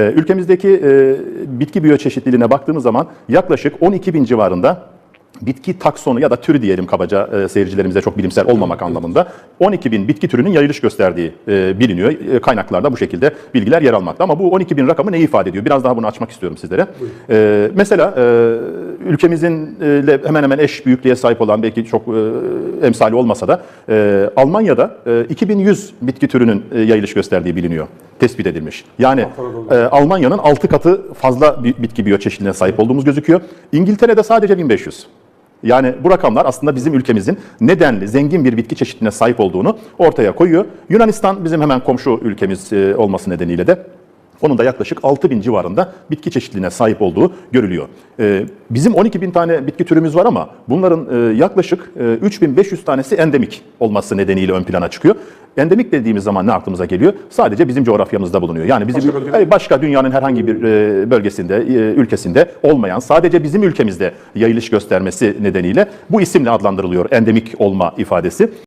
Ee, Ülkemizdeki e, bitki biyoçeşitliliğine baktığımız zaman yaklaşık 12 bin civarında bitki taksonu ya da türü diyelim kabaca e, seyircilerimize çok bilimsel olmamak anlamında 12 bin bitki türünün yayılış gösterdiği e, biliniyor. E, kaynaklarda bu şekilde bilgiler yer almakta. Ama bu 12 bin rakamı ne ifade ediyor? Biraz daha bunu açmak istiyorum sizlere. E, mesela e, ülkemizin e, hemen hemen eş büyüklüğe sahip olan belki çok e, emsali olmasa da e, Almanya'da e, 2100 bitki türünün yayılış gösterdiği biliniyor. Tespit edilmiş. Yani Almanya'nın 6 katı fazla bitki biyoçeşitliliğine sahip olduğumuz gözüküyor. İngiltere'de sadece 1500. Yani bu rakamlar aslında bizim ülkemizin nedenli, zengin bir bitki çeşitliliğine sahip olduğunu ortaya koyuyor. Yunanistan bizim hemen komşu ülkemiz olması nedeniyle de onun da yaklaşık 6 bin civarında bitki çeşitliliğine sahip olduğu görülüyor. Ee, bizim 12 bin tane bitki türümüz var ama bunların e, yaklaşık e, 3500 tanesi endemik olması nedeniyle ön plana çıkıyor. Endemik dediğimiz zaman ne aklımıza geliyor? Sadece bizim coğrafyamızda bulunuyor. Yani bizim Başka başka dünyanın herhangi bir e, bölgesinde, e, ülkesinde olmayan, sadece bizim ülkemizde yayılış göstermesi nedeniyle bu isimle adlandırılıyor endemik olma ifadesi.